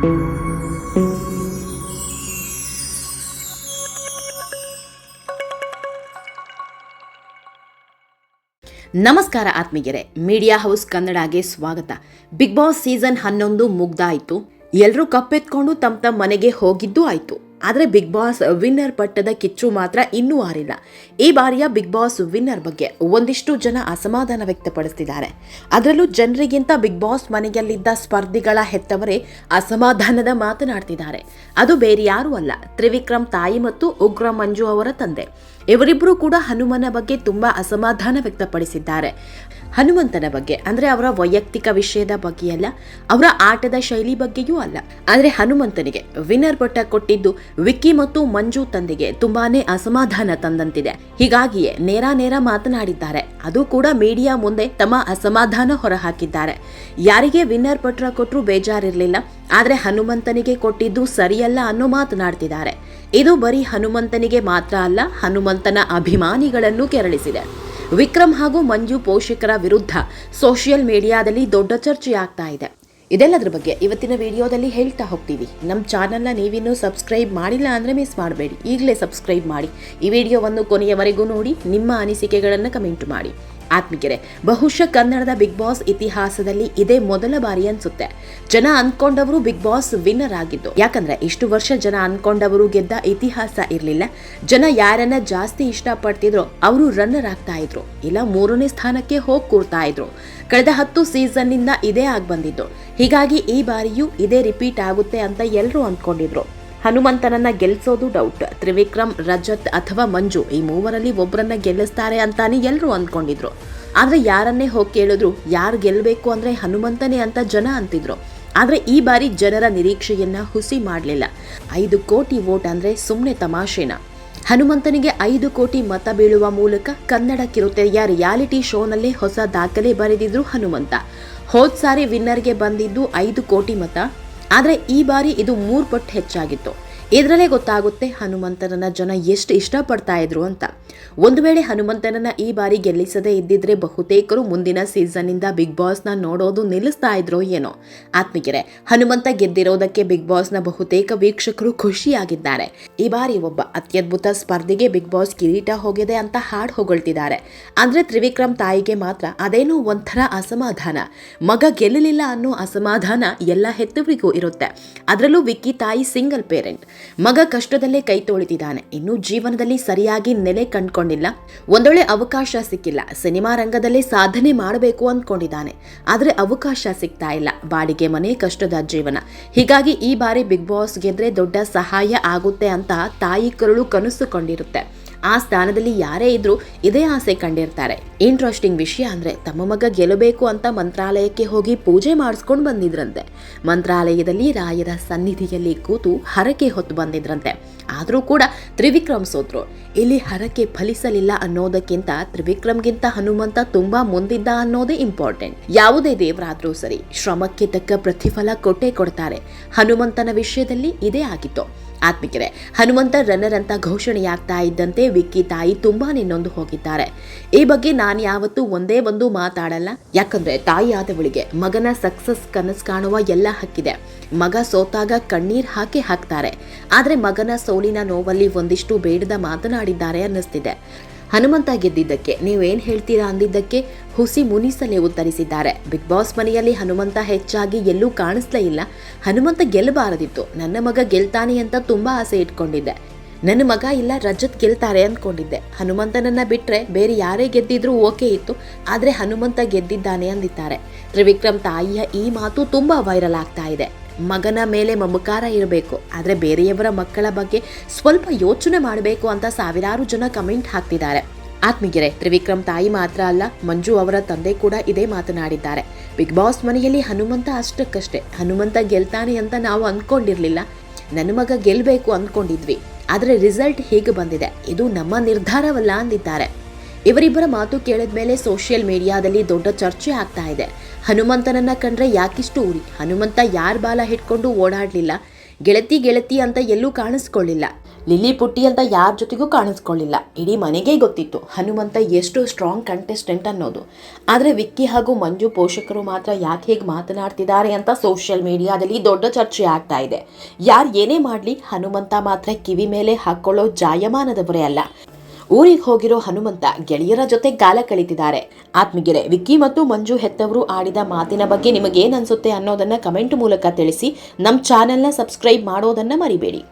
ನಮಸ್ಕಾರ ಆತ್ಮೀಯರೇ, media house ಕನ್ನಡಗೆ ಸ್ವಾಗತ. ಬಿಗ್ ಬಾಸ್ ಸೀಸನ್ ಹನ್ನೊಂದು ಮುಗ್ದಾಯಿತು. ಎಲ್ಲರೂ ಕಪ್ಪೆತ್ಕೊಂಡು ತಮ್ಮ ತಮ್ಮ ಮನೆಗೆ ಹೋಗಿದ್ದು ಆಯ್ತು. ಆದರೆ ಬಿಗ್ ಬಾಸ್ ವಿನ್ನರ್ ಪಟ್ಟದ ಕಿಚ್ಚು ಮಾತ್ರ ಇನ್ನೂ ಆರಿಲ್ಲ. ಈ ಬಾರಿಯ ಬಿಗ್ ಬಾಸ್ ವಿನ್ನರ್ ಬಗ್ಗೆ ಒಂದಿಷ್ಟು ಜನ ಅಸಮಾಧಾನ ವ್ಯಕ್ತಪಡಿಸಿದ್ದಾರೆ ಅದರಲ್ಲೂ ಜನರಿಗಿಂತ ಬಿಗ್ ಬಾಸ್ ಮನೆಯಲ್ಲಿದ್ದ ಸ್ಪರ್ಧಿಗಳ ಹೆತ್ತವರೇ ಅಸಮಾಧಾನದ ಮಾತನಾಡ್ತಿದ್ದಾರೆ. ಅದು ಬೇರೆ ಯಾರೂ ಅಲ್ಲ, ತ್ರಿವಿಕ್ರಮ್ ತಾಯಿ ಮತ್ತು ಉಗ್ರ ಮಂಜು ಅವರ ತಂದೆ. ಇವರಿಬ್ಬರು ಕೂಡ ಹನುಮನ ಬಗ್ಗೆ ತುಂಬಾ ಅಸಮಾಧಾನ ವ್ಯಕ್ತಪಡಿಸಿದ್ದಾರೆ. ಹನುಮಂತನ ಬಗ್ಗೆ, ಅಂದ್ರೆ ಅವರ ವೈಯಕ್ತಿಕ ವಿಷಯದ ಬಗ್ಗೆ ಅಲ್ಲ ಅವರ ಆಟದ ಶೈಲಿ ಬಗ್ಗೆಯೂ ಅಲ್ಲ. ಆದ್ರೆ ಹನುಮಂತನಿಗೆ ವಿನ್ನರ್ ಪಟ್ಟ ಕೊಟ್ಟಿದ್ದು ವಿಕ್ಕಿ ಮತ್ತು ಮಂಜು ತಂದೆಗೆ ತುಂಬಾನೇ ಅಸಮಾಧಾನ ತಂದಂತಿದೆ. ಹೀಗಾಗಿಯೇ ನೇರ ನೇರ ಮಾತನಾಡಿದ್ದಾರೆ. ಅದು ಕೂಡ ಮೀಡಿಯಾ ಮುಂದೆ ತಮ್ಮ ಅಸಮಾಧಾನ ಹೊರಹಾಕಿದ್ದಾರೆ. ಯಾರಿಗೆ ವಿನ್ನರ್ ಪಟ್ರ ಕೊಟ್ಟರು ಬೇಜಾರಿರಲಿಲ್ಲ. ಆದರೆ ಹನುಮಂತನಿಗೆ ಕೊಟ್ಟಿದ್ದು ಸರಿಯಲ್ಲ ಅನ್ನೋ ಮಾತನಾಡ್ತಿದ್ದಾರೆ. ಇದು ಬರೀ ಹನುಮಂತನಿಗೆ ಮಾತ್ರ ಅಲ್ಲ, ಹನುಮಂತನ ಅಭಿಮಾನಿಗಳನ್ನು ಕೆರಳಿಸಿದೆ. ವಿಕ್ರಮ್ ಹಾಗೂ ಮಂಜು ಪೋಷಕರ ವಿರುದ್ಧ ಸೋಷಿಯಲ್ ಮೀಡಿಯಾದಲ್ಲಿ ದೊಡ್ಡ ಚರ್ಚೆ ಆಗ್ತಾ ಇದೆ. ಇದೆಲ್ಲದರ ಬಗ್ಗೆ ಇವತ್ತಿನ ವಿಡಿಯೋದಲ್ಲಿ ಹೇಳ್ತಾ ಹೋಗ್ತೀವಿ. ನಮ್ಮ ಚಾನಲ್ನ ನೀವಿನ್ನೂ ಸಬ್ಸ್ಕ್ರೈಬ್ ಮಾಡಿಲ್ಲ ಅಂದರೆ ಮಿಸ್ ಮಾಡಬೇಡಿ. ಈಗಲೇ ಸಬ್ಸ್ಕ್ರೈಬ್ ಮಾಡಿ. ಈ ವಿಡಿಯೋವನ್ನು ಕೊನೆಯವರೆಗೂ ನೋಡಿ, ನಿಮ್ಮ ಅನಿಸಿಕೆಗಳನ್ನು ಕಮೆಂಟ್ ಮಾಡಿ. ಆತ್ಮಿಗೆರೆ ಬಹುಶಃ ಕನ್ನಡದ ಬಿಗ್ ಬಾಸ್ ಇತಿಹಾಸದಲ್ಲಿ ಇದೇ ಮೊದಲ ಬಾರಿ ಅನ್ಸುತ್ತೆ. ಜನ ಅನ್ಕೊಂಡವರು ಬಿಗ್ ಬಾಸ್ ವಿನ್ನರ್ ಆಗಿದ್ದು. ಯಾಕಂದ್ರೆ ಇಷ್ಟು ವರ್ಷ ಜನ ಅನ್ಕೊಂಡವರು ಗೆದ್ದ ಇತಿಹಾಸ ಇರಲಿಲ್ಲ. ಜನ ಯಾರನ್ನ ಜಾಸ್ತಿ ಇಷ್ಟಪಡ್ತಿದ್ರು ಅವರು ರನ್ನರ್ ಆಗ್ತಾ ಇದ್ರು. ಇಲ್ಲ ಮೂರನೇ ಸ್ಥಾನಕ್ಕೆ ಹೋಗಿ ಕೂರ್ತಾ ಇದ್ರು. ಕಳೆದ ಹತ್ತು ಸೀಸನ್ನಿಂದ ಇದೇ ಆಗಿ ಬಂದಿದ್ದು. ಹೀಗಾಗಿ ಈ ಬಾರಿಯೂ ಇದೇ ರಿಪೀಟ್ ಆಗುತ್ತೆ ಅಂತ ಎಲ್ಲರೂ ಅಂದ್ಕೊಂಡಿದ್ರು ಹನುಮಂತನನ್ನ ಗೆಲ್ಲಿಸೋದು ಡೌಟ್ ತ್ರಿವಿಕ್ರಮ್, ರಜತ್ ಅಥವಾ ಮಂಜು ಈ ಮೂವರಲ್ಲಿ ಒಬ್ಬರನ್ನ ಗೆಲ್ಲಿಸ್ತಾರೆ ಅಂತಾನೆ ಎಲ್ಲರೂ ಅಂದ್ಕೊಂಡಿದ್ರು. ಆದ್ರೆ ಯಾರನ್ನೇ ಹೋಗಿ ಕೇಳಿದ್ರು ಯಾರು ಗೆಲ್ಲಬೇಕು ಅಂದ್ರೆ ಹನುಮಂತನೇ ಅಂತ ಜನ ಅಂತಿದ್ರು. ಆದ್ರೆ ಈ ಬಾರಿ ಜನರ ನಿರೀಕ್ಷೆಯನ್ನ ಹುಸಿ ಮಾಡಲಿಲ್ಲ. ಐದು ಕೋಟಿ ವೋಟ್ ಅಂದ್ರೆ ಸುಮ್ಮನೆ ತಮಾಷೆನ? ಹನುಮಂತನಿಗೆ ಐದು ಕೋಟಿ ಮತ ಬೀಳುವ ಮೂಲಕ ಕನ್ನಡ ಕಿರುತೆರೆಯ ರಿಯಾಲಿಟಿ ಶೋನಲ್ಲೇ ಹೊಸ ದಾಖಲೆ ಬರೆದಿದ್ರು ಹನುಮಂತ. ಹೋದ್ ಸಾರಿ ವಿನ್ನರ್ಗೆ ಬಂದಿದ್ದು ಐದು ಕೋಟಿ ಮತ. ಆದರೆ ಈ ಬಾರಿ ಇದು ಮೂರು ಪಟ್ಟು ಹೆಚ್ಚಾಗಿತ್ತು. ಇದರಲ್ಲೇ ಗೊತ್ತಾಗುತ್ತೆ ಹನುಮಂತನನ್ನ ಜನ ಎಷ್ಟು ಇಷ್ಟಪಡ್ತಾ ಇದ್ರು ಅಂತ. ಒಂದು ವೇಳೆ ಹನುಮಂತನನ್ನ ಈ ಬಾರಿ ಗೆಲ್ಲಿಸದೇ ಇದ್ದಿದ್ರೆ ಬಹುತೇಕರು ಮುಂದಿನ ಸೀಸನ್ನಿಂದ ಬಿಗ್ ಬಾಸ್ನ ನೋಡೋದು ನಿಲ್ಲಿಸ್ತಾ ಇದ್ರೋ ಏನೋ. ಆತ್ಮಿಗೆರೆ ಹನುಮಂತ ಗೆದ್ದಿರೋದಕ್ಕೆ ಬಿಗ್ ಬಾಸ್ನ ಬಹುತೇಕ ವೀಕ್ಷಕರು ಖುಷಿಯಾಗಿದ್ದಾರೆ. ಈ ಬಾರಿ ಒಬ್ಬ ಅತ್ಯದ್ಭುತ ಸ್ಪರ್ಧೆಗೆ ಬಿಗ್ ಬಾಸ್ ಕಿರೀಟ ಹೋಗಿದೆ ಅಂತ ಹಾಡು ಹೊಗಳ್ತಿದ್ದಾರೆ. ಅಂದ್ರೆ ತ್ರಿವಿಕ್ರಮ್ ತಾಯಿಗೆ ಮಾತ್ರ ಅದೇನೋ ಒಂಥರ ಅಸಮಾಧಾನ. ಮಗ ಗೆಲ್ಲಲಿಲ್ಲ ಅನ್ನೋ ಅಸಮಾಧಾನ ಎಲ್ಲ ಹೆತ್ತವರಿಗೂ ಇರುತ್ತೆ. ಅದರಲ್ಲೂ ವಿಕ್ಕಿ ತಾಯಿ ಸಿಂಗಲ್ ಪೇರೆಂಟ್ ಮಗ ಕಷ್ಟದಲ್ಲೇ ಕೈ ತೊಳಿತಿದ್ದಾನೆ. ಇನ್ನು ಜೀವನದಲ್ಲಿ ಸರಿಯಾಗಿ ನೆಲೆ ಕಂಡ್ಕೊಂಡಿಲ್ಲ. ಒಂದೊಳ್ಳೆ ಅವಕಾಶ ಸಿಕ್ಕಿಲ್ಲ. ಸಿನಿಮಾ ರಂಗದಲ್ಲಿ ಸಾಧನೆ ಮಾಡಬೇಕು ಅಂದ್ಕೊಂಡಿದ್ದಾನೆ ಆದರೆ ಅವಕಾಶ ಸಿಗ್ತಾ ಇಲ್ಲ. ಬಾಡಿಗೆ ಮನೆ ಕಷ್ಟದ ಜೀವನ. ಹೀಗಾಗಿ ಈ ಬಾರಿ ಬಿಗ್ ಬಾಸ್ ಗೆದ್ರೆ ದೊಡ್ಡ ಸಹಾಯ ಆಗುತ್ತೆ ಅಂತ ತಾಯಿ ಕರುಳು ಕನಸು ಕೊಂಡಿರುತ್ತೆ. ಆ ಸ್ಥಾನದಲ್ಲಿ ಯಾರೇ ಇದ್ರೂ ಇದೇ ಆಸೆ ಕಂಡಿರ್ತಾರೆ. ಇಂಟ್ರೆಸ್ಟಿಂಗ್ ವಿಷಯ ಅಂದ್ರೆ ತಮ್ಮ ಮಗ ಗೆಲ್ಲಬೇಕು ಅಂತ ಮಂತ್ರಾಲಯಕ್ಕೆ ಹೋಗಿ ಪೂಜೆ ಮಾಡಿಸ್ಕೊಂಡು ಬಂದಿದ್ರಂತೆ. ಮಂತ್ರಾಲಯದಲ್ಲಿ ರಾಯರ ಸನ್ನಿಧಿಯಲ್ಲಿ ಕೂತು ಹರಕೆ ಹೊತ್ತು ಬಂದಿದ್ರಂತೆ. ಆದರೂ ಕೂಡ ತ್ರಿವಿಕ್ರಮ್ ಸೋತ್ರು. ಇಲ್ಲಿ ಹರಕೆ ಫಲಿಸಲಿಲ್ಲ ಅನ್ನೋದಕ್ಕಿಂತ ತ್ರಿವಿಕ್ರಮ್ಗಿಂತ ಹನುಮಂತ ತುಂಬಾ ಮುಂದಿದ್ದ ಅನ್ನೋದೇ ಇಂಪಾರ್ಟೆಂಟ್ ಯಾವುದೇ ದೇವರಾದ್ರೂ ಸರಿ ಶ್ರಮಕ್ಕೆ ತಕ್ಕ ಪ್ರತಿಫಲ ಕೊಟ್ಟೇ ಕೊಡ್ತಾರೆ. ಹನುಮಂತನ ವಿಷಯದಲ್ಲಿ ಇದೇ ಆಗಿತ್ತು. ಆತ್ಮಿಕರೆ, ಹನುಮಂತ ರನ್ನರ್ ಅಂತ ಘೋಷಣೆಯಾಗ್ತಾ ಇದ್ದಂತೆ ವಿಕ್ಕಿ ತಾಯಿ ತುಂಬಾನೇ ನೊಂದು ಹೋಗಿದ್ದಾರೆ. ಈ ಬಗ್ಗೆ ನಾನು ಯಾವತ್ತೂ ಒಂದೇ ಒಂದು ಮಾತಾಡಲ್ಲ. ಯಾಕಂದ್ರೆ ತಾಯಿ ಆದವಳಿಗೆ ಮಗನ ಸಕ್ಸಸ್ ಕನಸು ಕಾಣುವ ಎಲ್ಲ ಹಕ್ಕಿದೆ. ಮಗ ಸೋತಾಗ ಕಣ್ಣೀರ್ ಹಾಕಿ ಹಾಕ್ತಾರೆ. ಆದ್ರೆ ಮಗನ ಸೋಲಿನ ನೋವಲ್ಲಿ ಒಂದಿಷ್ಟು ಬೇಡದ ಮಾತನಾಡಿದ್ದಾರೆ ಅನ್ನಿಸ್ತಿದೆ. ಹನುಮಂತ ಗೆದ್ದಿದ್ದಕ್ಕೆ ನೀವೇನ್ ಹೇಳ್ತೀರಾ ಅಂದಿದ್ದಕ್ಕೆ ಹುಸಿ ಮುನಿಸಲೇ ಉತ್ತರಿಸಿದ್ದಾರೆ. ಬಿಗ್ ಬಾಸ್ ಮನೆಯಲ್ಲಿ ಹನುಮಂತ ಹೆಚ್ಚಾಗಿ ಎಲ್ಲೂ ಕಾಣಿಸ್ಲೇ ಇಲ್ಲ. ಹನುಮಂತ ಗೆಲ್ಲಬಾರದಿತ್ತು. ನನ್ನ ಮಗ ಗೆಲ್ತಾನೆ ಅಂತ ತುಂಬಾ ಆಸೆ ಇಟ್ಕೊಂಡಿದ್ದೆ. ನನ್ನ ಮಗ ಇಲ್ಲ, ರಜತ್ ಗೆಲ್ತಾರೆ ಅಂದ್ಕೊಂಡಿದ್ದೆ ಹನುಮಂತನನ್ನ ಬಿಟ್ರೆ ಬೇರೆ ಯಾರೇ ಗೆದ್ದಿದ್ರೂ ಓಕೆ ಇತ್ತು. ಆದ್ರೆ ಹನುಮಂತ ಗೆದ್ದಿದ್ದಾನೆ ಅಂದಿದ್ದಾರೆ. ತ್ರಿವಿಕ್ರಮ್ ತಾಯಿಯ ಈ ಮಾತು ತುಂಬಾ ವೈರಲ್ ಆಗ್ತಾ ಇದೆ. ಮಗನ ಮೇಲೆ ಮಮಕಾರ ಇರಬೇಕು. ಆದರೆ ಬೇರೆಯವರ ಮಕ್ಕಳ ಬಗ್ಗೆ ಸ್ವಲ್ಪ ಯೋಚನೆ ಮಾಡಬೇಕು ಅಂತ ಸಾವಿರಾರು ಜನ ಕಮೆಂಟ್ ಹಾಕ್ತಿದ್ದಾರೆ. ಆತ್ಮೀಗೆರೆ ತ್ರಿವಿಕ್ರಮ್ ತಾಯಿ ಮಾತ್ರ ಅಲ್ಲ, ಮಂಜು ಅವರ ತಂದೆ ಕೂಡ ಇದೇ ಮಾತನಾಡಿದ್ದಾರೆ. ಬಿಗ್ ಬಾಸ್ ಮನೆಯಲ್ಲಿ ಹನುಮಂತ ಅಷ್ಟಕ್ಕಷ್ಟೇ. ಹನುಮಂತ ಗೆಲ್ತಾನೆ ಅಂತ ನಾವು ಅಂದ್ಕೊಂಡಿರಲಿಲ್ಲ ನನ್ನ ಮಗ ಗೆಲ್ಲಬೇಕು ಅಂದ್ಕೊಂಡಿದ್ವಿ ಆದರೆ ರಿಸಲ್ಟ್ ಹೀಗೆ ಬಂದಿದೆ. ಇದು ನಮ್ಮ ನಿರ್ಧಾರವಲ್ಲ ಅಂದಿದ್ದಾರೆ. ಇವರಿಬ್ಬರ ಮಾತು ಕೇಳಿದ ಮೇಲೆ ಸೋಷಿಯಲ್ ಮೀಡಿಯಾದಲ್ಲಿ ದೊಡ್ಡ ಚರ್ಚೆ ಆಗ್ತಾ ಇದೆ. ಹನುಮಂತನನ್ನ ಕಂಡ್ರೆ ಯಾಕಿಷ್ಟು ಉರಿ? ಹನುಮಂತ ಯಾರ ಬಾಲ ಹಿಡ್ಕೊಂಡು ಓಡಾಡಲಿಲ್ಲ? ಗೆಳತಿ ಗೆಳತಿ ಅಂತ ಎಲ್ಲೂ ಕಾಣಿಸ್ಕೊಳ್ಳಿಲ್ಲ. ಲಿಲ್ಲಿ ಪುಟ್ಟಿ ಅಂತ ಯಾರ ಜೊತೆಗೂ ಕಾಣಿಸ್ಕೊಳ್ಳಿಲ್ಲ. ಇಡೀ ಮನೆಗೆ ಗೊತ್ತಿತ್ತು ಹನುಮಂತ ಎಷ್ಟು ಸ್ಟ್ರಾಂಗ್ ಕಂಟೆಸ್ಟೆಂಟ್ ಅನ್ನೋದು. ಆದರೆ ವಿಕ್ಕಿ ಹಾಗೂ ಮಂಜು ಪೋಷಕರು ಮಾತ್ರ ಯಾಕೆ ಹೇಗೆ ಮಾತನಾಡ್ತಿದ್ದಾರೆ ಅಂತ ಸೋಷಿಯಲ್ ಮೀಡಿಯಾದಲ್ಲಿ ದೊಡ್ಡ ಚರ್ಚೆ ಆಗ್ತಾ ಇದೆ. ಯಾರು ಏನೇ ಮಾಡಲಿ, ಹನುಮಂತ ಮಾತ್ರ ಕಿವಿ ಮೇಲೆ ಹಾಕೊಳ್ಳೋ ಜಾಯಮಾನದವರೇ ಅಲ್ಲ. ಊರಿಗೆ ಹೋಗಿರೋ ಹನುಮಂತ ಗೆಳೆಯರ ಜೊತೆ ಗಾಲ ಕಳೀತಿದ್ದಾರೆ. ಆತ್ಮಗೆರೆ ವಿಕ್ಕಿ ಮತ್ತು ಮಂಜು ಹೆತ್ತವರು ಆಡಿದ ಮಾತಿನ ಬಗ್ಗೆ ನಿಮಗೇನು ಅನ್ಸುತ್ತೆ ಅನ್ನೋದನ್ನ ಕಮೆಂಟ್ ಮೂಲಕ ತಿಳಿಸಿ ನಮ್ಮ ಚಾನೆಲ್ನ ಸಬ್ಸ್ಕ್ರೈಬ್ ಮಾಡೋದನ್ನ ಮರಿಬೇಡಿ.